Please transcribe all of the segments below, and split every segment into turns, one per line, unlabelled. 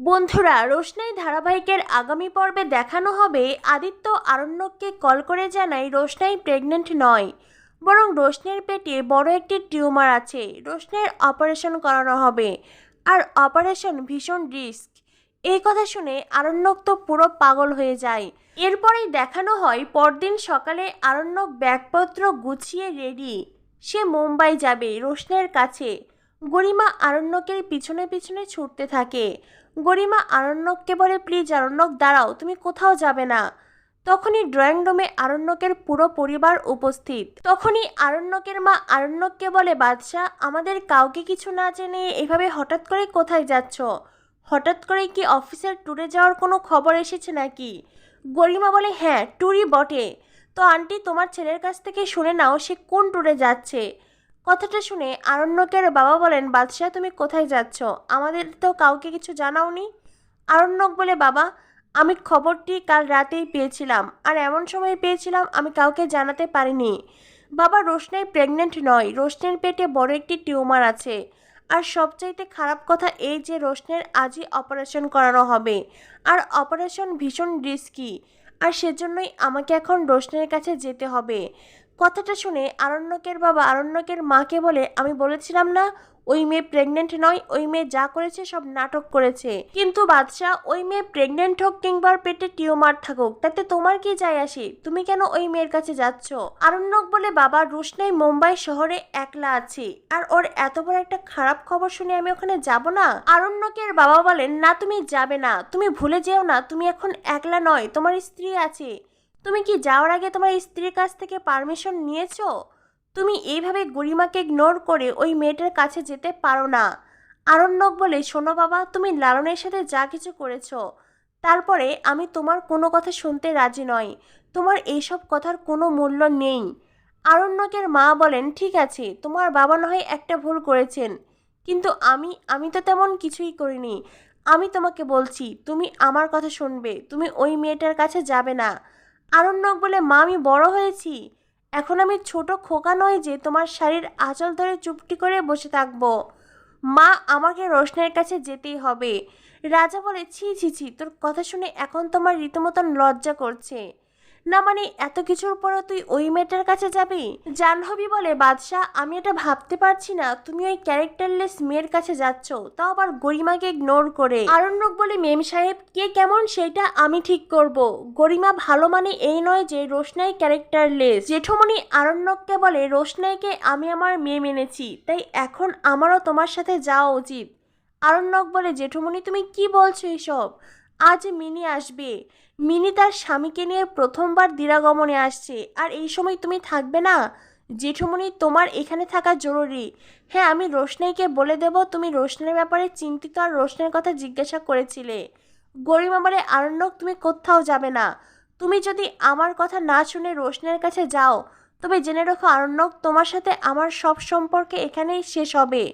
বন্ধুরা, রোশনাই ধারাবাহিকের আগামী পর্বে দেখানো হবে আদিত্য আরণ্যককে কল করে জানায় রোশনাই প্রেগনেন্ট নয়, বরং রোশনের পেটে বড় একটি টিউমার আছে। রোশনের অপারেশন করানো হবে, আর অপারেশন ভীষণ রিস্ক। এই কথা শুনে আরণ্যক তো পুরো পাগল হয়ে যায়। এরপরেই দেখানো হয় পরদিন সকালে আরণ্যক ব্যাগপত্র গুছিয়ে রেডি। সে মুম্বাই যাবে রোশনের কাছে। গরিমা আরণ্যকের পিছনে পিছনে ছুটতে থাকে। গরিমা আরণ্যককে বলে, প্লিজ আরণ্যক, দাঁড়াও, তুমি কোথাও যাবে না। তখনই ড্রয়িং রুমে আরণ্যকের পুরো পরিবার উপস্থিত। তখনই আরণ্যকের মা আরণ্যককে বলে, বাদশাহ, আমাদের কাউকে কিছু না জেনে এভাবে হঠাৎ করে কোথায় যাচ্ছ? হঠাৎ করে কি অফিসের ট্যুরে যাওয়ার কোনো খবর এসেছে নাকি? গরিমা বলে হ্যাঁ ট্যুরই বটে। তো আন্টি, তোমার ছেলের কাছ থেকে শুনে নাও সে কোন ট্যুরে যাচ্ছে। কথাটা শুনে আরণ্যকের বাবা বলেন, বাদশাহ, তুমি কোথায় যাচ্ছ? আমাদের তো কাউকে কিছু জানাওনি? আরণ্যক বলে, বাবা, আমি খবরটি কাল রাতেই পেয়েছিলাম, আর এমন সময় পেয়েছিলাম আমি কাউকে জানাতে পারিনি। বাবা, রোশনাই প্রেগনেন্ট নয়, রোশনের পেটে বড় একটি টিউমার আছে। আর সবচাইতে খারাপ কথা এই যে, রোশনের আজই অপারেশন করানো হবে, আর অপারেশন ভীষণ রিস্কি আর সেজন্যই আমাকে এখন রোশনের কাছে যেতে হবে। কথাটা শুনে আরণ্যকের বাবা আরণ্যকের মাকে বলে, আমি বলেছিলাম না, ওই মেয়ে প্রেগনেন্ট নয়, ওই মেয়ে যা করেছে সব নাটক করেছে। কিন্তু বাদশাহ, ওই মেয়ে প্রেগনেন্ট হোক কিংবা পেটে টিউমার থাকুক, তাতে তোমার কি যায় আসে? তুমি কেন ওই মেয়ের কাছে যাচ্ছ? আরণ্যক বলে, বাবা, রুশনাই মুম্বাই শহরে একলা আছে, আর ওর এত বড় একটা খারাপ খবর শুনে আমি ওখানে যাব না? আরণ্যকের বাবা বলেন, না, তুমি যাবে না, তুমি ভুলে যেও না, তুমি এখন একলা নয়, তোমার স্ত্রী আছে। তুমি কি যাওয়ার আগে তোমার স্ত্রীর কাছ থেকে পারমিশন নিয়েছো? তুমি এইভাবে গরিমাকে ইগনোর করে ওই মেয়েটার কাছে যেতে পারো না। আরণ্যক বলে, শোনো বাবা, তুমি লালনের সাথে যা কিছু করেছ, তারপরে আমি তোমার কোনো কথা শুনতে রাজি নয় তোমার এইসব কথার কোনো মূল্য নেই। আরণ্যকের মা বলেন, ঠিক আছে, তোমার বাবা না হয় একটা ভুল করেছেন, কিন্তু আমি আমি তো তেমন কিছুই করিনি। আমি তোমাকে বলছি, তুমি আমার কথা শুনবে, তুমি ওই মেয়েটার কাছে যাবে না। আরণ্যক বলে, মা, আমি বড় হয়েছি। এখন আমি ছোট খোকা নই যে তোমার শাড়ির আঁচল ধরে চুপটি করে বসে থাকব। মা, আমাকে রোশনের কাছে যেতেই হবে। রাজা বলে, ছি ছি ছি, তোর কথা শুনে এখন তোমার রীতিমতন লজ্জা করছে। না মানে এত কিছুর পরও তুই ওই মেয়েটার কাছে যাবি? জাহ্নবী বলে, বাদশাহ, আমি এটা ভাবতে পারছি না। তুমি ওই ক্যারেক্টারলেস মেয়ের কাছে যাচ্ছ। তাও আবার গরিমাকে ইগনোর করে। আরণ্যক বলে, মেম সাহেব, কে কেমন সেটা আমি ঠিক করব। গরিমা ভালো মানে এই নয় যে, রোশনাই ক্যারেক্টারলেস। জেঠমণি আরণ্যককে বলে, রোশনাইকে আমি আমার মেয়ে মেনেছি, তাই এখন আমারও তোমার সাথে যাওয়া উচিত। আরণ্যক বলে, জেঠমণি, তুমি কি বলছো এসব? আজ মিনি আসবে। মিনি তার স্বামীকে নিয়ে প্রথমবার দিরাগমনে আসছে। আর এই সময় তুমি থাকবে না? জেঠুমণি, তোমার এখানে থাকা জরুরি। হ্যাঁ আমি রোশনাইকে বলে দেব, তুমি রোশনের ব্যাপারে চিন্তিত আর রোশনের কথা জিজ্ঞাসা করেছিলে। গরিমা বলে, আরণ্যক, তুমি কোথাও যাবে না। তুমি যদি আমার কথা না শুনে রোশনের কাছে যাও, তবে জেনে রাখো আরণ্যক, তোমার সাথে আমার সব সম্পর্কে এখানেই শেষ হবে।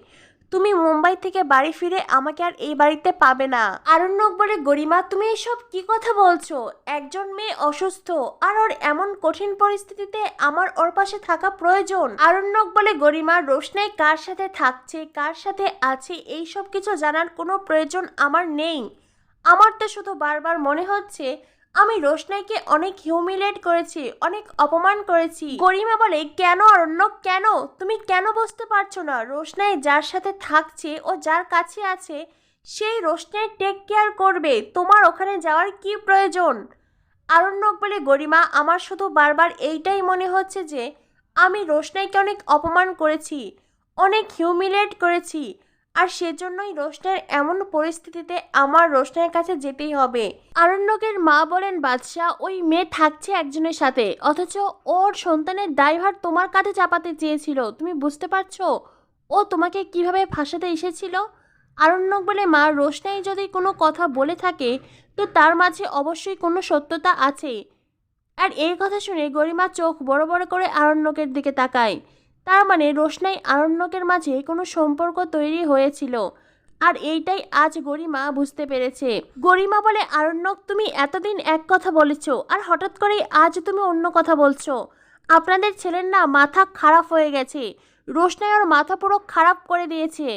তুমি মুম্বাই থেকে বাড়ি ফিরে আমাকে আর এই বাড়িতে পাবে না। আরণ্যক বলে গরিমা, তুমি এসব কি কথা বলছো? একজন মেয়ে অসুস্থ, আর ওর এমন কঠিন পরিস্থিতিতে আমার ওর পাশে থাকা প্রয়োজন। আরণ্যক বলে গরিমা, রোশনাই কার সাথে থাকছে, কার সাথে আছে, এই সব কিছু জানার কোনো প্রয়োজন আমার নেই। আমার তো শুধু বারবার মনে হচ্ছে আমি রোশনাইকে অনেক হিউমিলেট করেছি, অনেক অপমান করেছি। গরিমা বলে, কেন অরণ্য? কেন? তুমি কেন বুঝতে পারছ না? রোশনাই যার সাথে থাকছে, ও যার কাছে আছে, সেই রোশনাই টেক কেয়ার করবে। তোমার ওখানে যাওয়ার কি প্রয়োজন? আরণ্যক বলে, গরিমা, আমার শুধু বারবার এইটাই মনে হচ্ছে যে, আমি রোশনাইকে অনেক অপমান করেছি, অনেক হিউমিলেট করেছি। আর সেজন্যই রোশনের এমন পরিস্থিতিতে আমার রোশনের কাছে যেতেই হবে। আরণ্যকের মা বলেন, বাদশাহ, ওই মেয়ে থাকছে একজনের সাথে। অথচ ওর সন্তানের দায়ভার তোমার কাঁধে চাপাতে চেয়েছিল, তুমি বুঝতে পারছ? ও তোমাকে কীভাবে ফাঁসাতে এসেছিল? আরণ্যক বলে, মা, রোশনাই যদি কোনো কথা বলে থাকে, তো তার মাঝে অবশ্যই কোনো সত্যতা আছে। আর এই কথা শুনে গরিমা চোখ বড় বড় করে আরণ্যকের দিকে তাকায়। তার মানে রোশনাই আরণ্যকের মাঝে কোনো সম্পর্ক তৈরি হয়েছিল। আর এইটাই আজ গরিমা বুঝতে পেরেছে। গরিমা বলে, আরণ্যক, তুমি এতদিন এক কথা বলেছ, আর হঠাৎ করেই আজ তুমি অন্য কথা বলছো। আপনাদের ছেলের না মাথা খারাপ হয়ে গেছে। রোশনাই ওর মাথা পুরো খারাপ করে দিয়েছে।